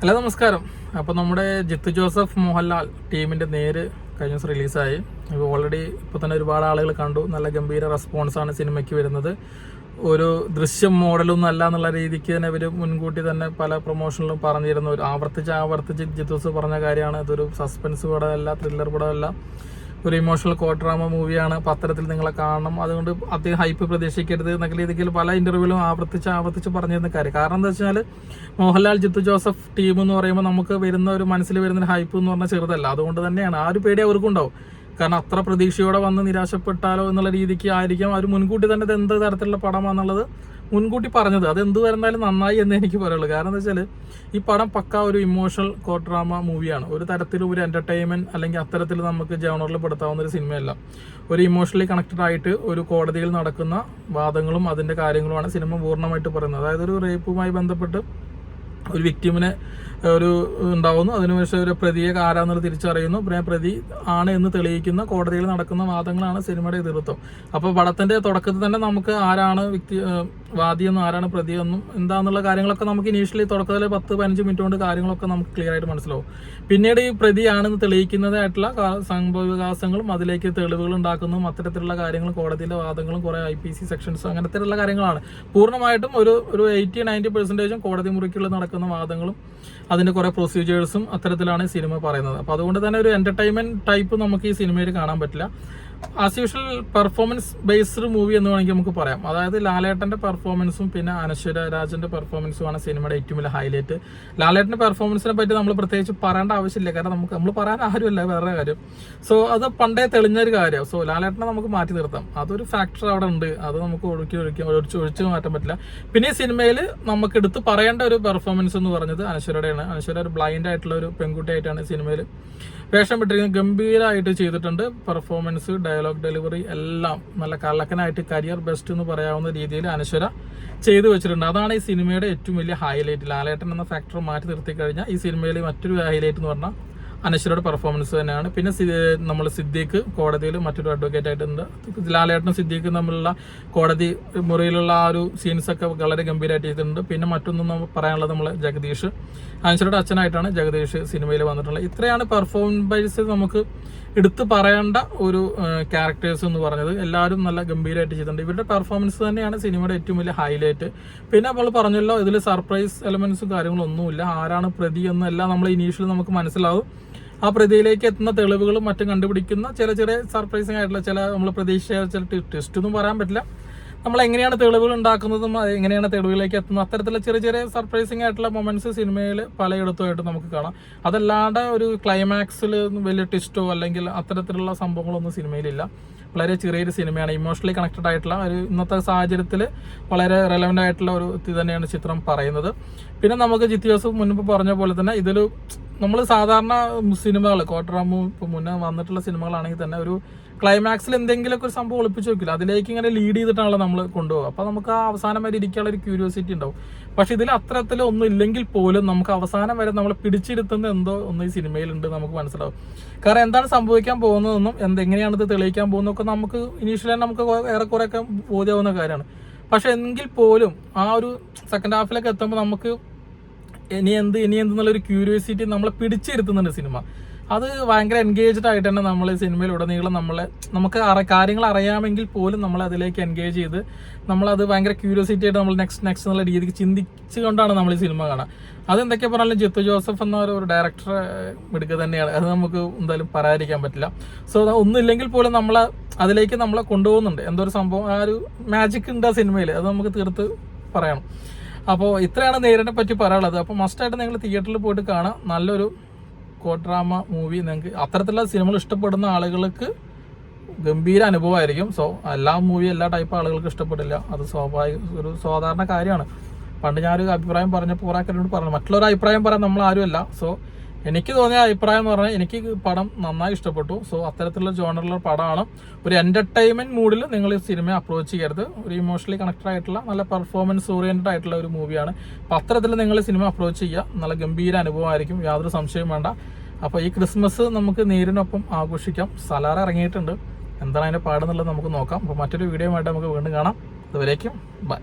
Hello നമസ്കാരം. അപ്പോൾ നമ്മുടെ ജിത്തു ജോസഫ് മോഹൻലാൽ ടീമിന്റെ നേര് കഴിഞ്ഞ ദിവസം റിലീസായി. ഇപ്പോൾ ഓൾറെഡി ഇപ്പോൾ തന്നെ ഒരുപാട് ആളുകൾ കണ്ടു. നല്ല ഗംഭീര റെസ്പോൺസാണ് സിനിമയ്ക്ക് വരുന്നത്. ഒരു ദൃശ്യം മോഡലൊന്നും അല്ല എന്നുള്ള രീതിക്ക് തന്നെ ഇവർ മുൻകൂട്ടി തന്നെ പല പ്രൊമോഷനിലും പറഞ്ഞിരുന്നു. ആവർത്തിച്ച് ആവർത്തിച്ച് ജിത്തു ജോസഫ് പറഞ്ഞ കാര്യമാണ്. ഇതൊരു സസ്പെൻസ് പടമല്ല ത്രില്ലർ പടമല്ല. ഒരു ഇമോഷണൽ കോ ഡ്രാമ മൂവിയാണ് പത്രത്തിൽ നിങ്ങളെ കാണണം. അതുകൊണ്ട് അധികം ഹൈപ്പ് പ്രതീക്ഷിക്കരുത് എന്നൊക്കെ രീതിയിൽ പല ഇന്റർവ്യൂവിലും ആവർത്തിച്ച് ആവർത്തിച്ച് പറഞ്ഞിരുന്ന കാര്യം. കാരണം എന്താ വെച്ചാൽ മോഹൻലാൽ ജിത്തു ജോസഫ് ടീം എന്ന് പറയുമ്പോൾ നമുക്ക് വരുന്ന ഒരു മനസ്സിൽ വരുന്ന ഹൈപ്പ് എന്ന് പറഞ്ഞാൽ ചെറുതല്ല. അതുകൊണ്ട് തന്നെയാണ് ആ ഒരു പേടി അവർക്കുണ്ടാവും കാരണം അത്ര പ്രതീക്ഷയോടെ വന്ന് നിരാശപ്പെട്ടാലോ എന്നുള്ള രീതിക്ക് ആയിരിക്കും. അവർ മുൻകൂട്ടി തന്നെ ഇത് എന്ത് തരത്തിലുള്ള പടമാണെന്നുള്ളത് മുൻകൂട്ടി പറഞ്ഞത്. അത് എന്ത് വരുന്നാലും നന്നായി എന്ന് എനിക്ക് പറയുള്ളൂ കാരണം എന്താ വെച്ചാൽ ഈ പടം പക്ക ഒരു ഇമോഷണൽ കോ ഡ്രാമ മൂവിയാണ് ഒരു തരത്തിലും ഒരു എന്റർടൈൻമെന്റ് അല്ലെങ്കിൽ അത്തരത്തിൽ നമുക്ക് ജേണറിൽ പെടുത്താവുന്ന ഒരു സിനിമയല്ല. ഒരു ഇമോഷണലി കണക്റ്റഡ് ആയിട്ട് ഒരു കോടതിയിൽ നടക്കുന്ന വാദങ്ങളും അതിന്റെ കാര്യങ്ങളുമാണ് സിനിമ പൂർണമായിട്ട് പറയുന്നത്. അതായത് ഒരു റേപ്പുമായി ബന്ധപ്പെട്ട് ഒരു വിക്ടിമിനെ ഒരു ഉണ്ടാവുന്നു. അതിനുശേഷം ഒരു പ്രതിയെ ആരാന്നുള്ളത് തിരിച്ചറിയുന്നു. പിന്നെ പ്രതി ആണ് എന്ന് തെളിയിക്കുന്ന കോടതിയിൽ നടക്കുന്ന വാദങ്ങളാണ് സിനിമയുടെ ഇതിവൃത്തം അപ്പോൾ പടത്തിന്റെ തുടക്കത്തിൽ തന്നെ നമുക്ക് ആരാണ് വ്യക്തി വാദിയെന്നും ആരാണ് പ്രതിയെന്നും എന്താന്നുള്ള കാര്യങ്ങളൊക്കെ നമുക്ക് ഇനീഷ്യലി തുടക്കത്തിൽ പത്ത് പതിനഞ്ച് മിനിറ്റ് കൊണ്ട് കാര്യങ്ങളൊക്കെ നമുക്ക് ക്ലിയർ ആയിട്ട് മനസ്സിലാവും. പിന്നീട് ഈ പ്രതിയാണെന്ന് തെളിയിക്കുന്നതായിട്ടുള്ള സംഭവവികാസങ്ങളും സംഭവ വികാസങ്ങളും അതിലേക്ക് തെളിവുകൾ ഉണ്ടാക്കുന്നതും അത്തരത്തിലുള്ള കാര്യങ്ങളും കോടതിയിലെ വാദങ്ങളും കുറെ ഐ പി സി സെക്ഷൻസും അങ്ങനത്തെയുള്ള കാര്യങ്ങളാണ്. പൂർണമായിട്ടും ഒരു ഒരു എയ്റ്റി നയന്റി പെർസെന്റേജും കോടതി മുറിക്കുള്ള നടക്കുന്ന വാദങ്ങളും അതിന്റെ കുറേ പ്രൊസീജിയേഴ്സും അത്തരത്തിലാണ് സിനിമ പറയുന്നത്. അപ്പോൾ അതുകൊണ്ട് തന്നെ ഒരു എന്റർടൈൻമെന്റ് ടൈപ്പ് നമുക്ക് ഈ സിനിമയിൽ കാണാൻ പറ്റില്ല. As usual performance based movie എന്ന് വേണമെങ്കിൽ നമുക്ക് പറയാം. അതായത് ലാലേട്ടന്റെ പെർഫോമൻസും പിന്നെ അനശ്വര രാജന്റെ പെർഫോമൻസുമാണ് സിനിമയുടെ ഏറ്റവും വലിയ ഹൈലൈറ്റ് ലാലേട്ടന്റെ പെർഫോമൻസിനെ പറ്റി നമ്മൾ പ്രത്യേകിച്ച് പറയേണ്ട ആവശ്യമില്ല. കാരണം നമുക്ക് നമ്മൾ പറയാൻ ആരുമല്ല വേറെ കാര്യം. സോ അത് പണ്ടേ തെളിഞ്ഞൊരു കാര്യം സോ ലാലേട്ടനെ നമുക്ക് മാറ്റി നിർത്താം. അതൊരു ഫാക്ടർ അവിടെ ഉണ്ട്. അത് നമുക്ക് ഒഴുക്കി ഒഴുക്കി ഒഴിച്ച് ഒഴിച്ച് മാറ്റാൻ പറ്റില്ല. പിന്നെ ഈ സിനിമയിൽ നമുക്ക് എടുത്ത് പറയേണ്ട ഒരു പെർഫോമൻസ് എന്ന് പറഞ്ഞത് അനശ്വരയുടെയാണ്. അനശ്വര ഒരു ബ്ലൈൻഡ് ആയിട്ടുള്ള ഒരു പെൺകുട്ടിയായിട്ടാണ് സിനിമയിൽ വേഷം പെട്ടിരിക്കുന്നത് ഗംഭീരമായിട്ട് ചെയ്തിട്ടുണ്ട്. പെർഫോമൻസ് ഡയലോഗ് ഡെലിവറി എല്ലാം നല്ല കള്ളക്കനായിട്ട് കരിയർ ബെസ്റ്റ് എന്ന് പറയാവുന്ന രീതിയിൽ അനശ്വര ചെയ്തു വെച്ചിട്ടുണ്ട്. അതാണ് ഈ സിനിമയുടെ ഏറ്റവും വലിയ ഹൈലൈറ്റ് ലാലേട്ടൻ എന്ന ഫാക്ടർ മാറ്റി നിർത്തി കഴിഞ്ഞാൽ ഈ സിനിമയിലെ മറ്റൊരു ഹൈലൈറ്റ് എന്ന് പറഞ്ഞാൽ അനശ്വരയുടെ പെർഫോമൻസ് തന്നെയാണ്. പിന്നെ നമ്മൾ സിദ്ദീഖ് കോടതിയിൽ മറ്റൊരു അഡ്വക്കേറ്റ് ആയിട്ടുണ്ട്. ലാലേട്ടനും സിദ്ദീഖും തമ്മിലുള്ള കോടതി മുറിയിലുള്ള ആ ഒരു സീൻസ് ഒക്കെ വളരെ ഗംഭീരമായിട്ട് ചെയ്തിട്ടുണ്ട്. പിന്നെ മറ്റൊന്നും പറയാനുള്ളത് നമ്മൾ ജഗദീഷ്. അനശ്വരയുടെ അച്ഛനായിട്ടാണ് ജഗദീഷ് സിനിമയിൽ വന്നിട്ടുള്ളത്. ഇത്രയാണ് പെർഫോമൻസ് നമുക്ക് എടുത്തു പറയേണ്ട ഒരു ക്യാരക്ടേഴ്സ് എന്ന് പറഞ്ഞത്. എല്ലാവരും നല്ല ഗംഭീരമായിട്ട് ചെയ്തിട്ടുണ്ട്. ഇവരുടെ പെർഫോമൻസ് തന്നെയാണ് സിനിമയുടെ ഏറ്റവും വലിയ ഹൈലൈറ്റ് പിന്നെ നമ്മൾ പറഞ്ഞല്ലോ ഇതിൽ സർപ്രൈസ് എലമെന്റ്സും കാര്യങ്ങളൊന്നുമില്ല. ആരാണ് പ്രതി എന്നെല്ലാം നമ്മൾ ഇനീഷ്യലി നമുക്ക് മനസ്സിലാവും. ആ പ്രതിയിലേക്ക് എത്തുന്ന തെളിവുകളും മറ്റും കണ്ടുപിടിക്കുന്ന ചില ചെറിയ സർപ്രൈസിങ് ആയിട്ടുള്ള ചില നമ്മൾ പ്രതീക്ഷിച്ച ചില ടെസ്റ്റ് ഒന്നും പറയാൻ പറ്റില്ല. നമ്മൾ എങ്ങനെയാണ് തെളിവുകൾ ഉണ്ടാക്കുന്നതും എങ്ങനെയാണ് തെളിവിലേക്ക് എത്തുന്നത് അത്തരത്തിലുള്ള ചെറിയ ചെറിയ സർപ്രൈസിങ് ആയിട്ടുള്ള മൊമെന്റ്സ് സിനിമയിൽ പലയിടത്തുമായിട്ട് നമുക്ക് കാണാം. അതല്ലാണ്ട് ഒരു ക്ലൈമാക്സിൽ വലിയ ട്വിസ്റ്റോ അല്ലെങ്കിൽ അത്തരത്തിലുള്ള സംഭവങ്ങളൊന്നും സിനിമയിലില്ല വളരെ ചെറിയൊരു സിനിമയാണ് ഇമോഷണലി കണക്റ്റഡ് ആയിട്ടുള്ള ഒരു ഇന്നത്തെ സാഹചര്യത്തിൽ വളരെ റെലവെന്റ് ആയിട്ടുള്ള ഒരു ഇത് തന്നെയാണ് ചിത്രം പറയുന്നത്. പിന്നെ നമുക്ക് ജിത്യോസ് മുൻപ് പറഞ്ഞ പോലെ തന്നെ ഇതിൽ നമ്മൾ സാധാരണ സിനിമകൾ കോട്ടറാമു ഇപ്പോൾ മുന്നേ വന്നിട്ടുള്ള സിനിമകളാണെങ്കിൽ തന്നെ ഒരു ക്ലൈമാക്സിൽ എന്തെങ്കിലുമൊക്കെ ഒരു സംഭവം ഒളിപ്പിച്ച് വെക്കില്ല? അതിലേക്ക് ഇങ്ങനെ ലീഡ് ചെയ്തിട്ടാണല്ലോ നമ്മൾ കൊണ്ടുപോകുക അപ്പോൾ നമുക്ക് ആ അവസാനം വരെ ഇരിക്കാനുള്ള ഒരു ക്യൂരിയോസിറ്റി ഉണ്ടാവും. പക്ഷെ ഇതിൽ അത്തരത്തിൽ ഒന്നും ഇല്ലെങ്കിൽ പോലും നമുക്ക് അവസാനം വരെ നമ്മൾ പിടിച്ചിരുത്തുന്ന എന്തോ ഒന്ന് ഈ സിനിമയിലുണ്ട് നമുക്ക് മനസ്സിലാവും. കാരണം എന്താണ് സംഭവിക്കാൻ പോകുന്നതെന്നും എന്തെങ്ങനെയാണ് ഇത് തെളിയിക്കാൻ പോകുന്നതൊക്കെ നമുക്ക് ഇനീഷ്യലി നമുക്ക് ഏറെക്കുറെയൊക്കെ ബോധ്യമാവുന്ന കാര്യമാണ്. പക്ഷെ എങ്കിൽ പോലും ആ ഒരു സെക്കൻഡ് ഹാഫിലൊക്കെ എത്തുമ്പോൾ നമുക്ക് ഇനി എന്ത് ഇനി എന്തെന്നുള്ളൊരു ക്യൂരിയോസിറ്റി നമ്മളെ പിടിച്ചിരുത്തുന്നുണ്ട് സിനിമ. അത് ഭയങ്കര എൻഗേജ്ഡ് ആയിട്ട് തന്നെ നമ്മൾ സിനിമയിൽ ഉടനീളം നമ്മളെ നമുക്ക് കാര്യങ്ങൾ അറിയാമെങ്കിൽ പോലും നമ്മൾ അതിലേക്ക് എൻഗേജ് ചെയ്ത് നമ്മളത് ഭയങ്കര ക്യൂരിയോസിറ്റി ആയിട്ട് നമ്മൾ നെക്സ്റ്റ് നെക്സ്റ്റ് എന്നുള്ള രീതിക്ക് ചിന്തിച്ചുകൊണ്ടാണ് നമ്മൾ ഈ സിനിമ കാണുക അതെന്തൊക്കെ പറഞ്ഞാലും ജിത്തു ജോസഫ് എന്ന ഒരു- ഒരു ഡയറക്ടർ എടുക്കുക തന്നെയാണ്. അത് നമുക്ക് എന്തായാലും പറയാതിരിക്കാൻ പറ്റില്ല. സോ ഒന്നുമില്ലെങ്കിൽ പോലും നമ്മൾ അതിലേക്ക് നമ്മളെ കൊണ്ടുപോകുന്നുണ്ട്. എന്തോ ഒരു സംഭവം ആ ഒരു മാജിക് ഉണ്ട് ആ സിനിമയിൽ അത് നമുക്ക് തീർത്ത് പറയണം. അപ്പോൾ ഇത്രയാണ് നേരിനെ പറ്റി പറയാനുള്ളത്. അപ്പോൾ മസ്റ്റായിട്ട് നിങ്ങൾ തിയേറ്ററിൽ പോയിട്ട് കാണാം. നല്ലൊരു കോ ഡ്രാമ മൂവി നിങ്ങൾക്ക് അത്തരത്തിലുള്ള സിനിമകൾ ഇഷ്ടപ്പെടുന്ന ആളുകൾക്ക് ഗംഭീര അനുഭവമായിരിക്കും. സോ എല്ലാ മൂവി എല്ലാ ടൈപ്പ് ആളുകൾക്ക് ഇഷ്ടപ്പെടില്ല. അത് സ്വാഭാവിക ഒരു സാധാരണ കാര്യമാണ്. പണ്ട് ഞാനൊരു അഭിപ്രായം പറഞ്ഞപ്പോൾ ഒരാൾക്കാരോട് പറഞ്ഞു മറ്റുള്ളൊരു അഭിപ്രായം പറയാൻ നമ്മൾ ആരുമല്ല. സോ എനിക്ക് തോന്നിയ അഭിപ്രായം എന്ന് പറഞ്ഞാൽ എനിക്ക് പടം നന്നായി ഇഷ്ടപ്പെട്ടു. സോ അത്തരത്തിലുള്ള ജോണറിലുള്ള പടമാണ്. ഒരു എന്റർടൈൻമെന്റ് മൂഡിൽ നിങ്ങൾ ഈ സിനിമ അപ്രോച്ച് ചെയ്യരുത്. ഒരു ഇമോഷണലി കണക്റ്റഡ് ആയിട്ടുള്ള നല്ല പെർഫോമൻസ് ഓറിയന്റഡ് ആയിട്ടുള്ള ഒരു മൂവിയാണ് അപ്പോൾ അത്തരത്തിൽ നിങ്ങൾ സിനിമ അപ്രോച്ച് ചെയ്യുക. നല്ല ഗംഭീര അനുഭവമായിരിക്കും. യാതൊരു സംശയവും വേണ്ട. അപ്പോൾ ഈ ക്രിസ്മസ് നമുക്ക് നേരിനൊപ്പം ആഘോഷിക്കാം. സലാറ ഇറങ്ങിയിട്ടുണ്ട്. എന്താണ് അതിന്റെ പാടെന്നുള്ളത് നമുക്ക് നോക്കാം. അപ്പോൾ മറ്റൊരു വീഡിയോ ആയിട്ട് നമുക്ക് വീണ്ടും കാണാം. അതുവരേക്കും ബൈ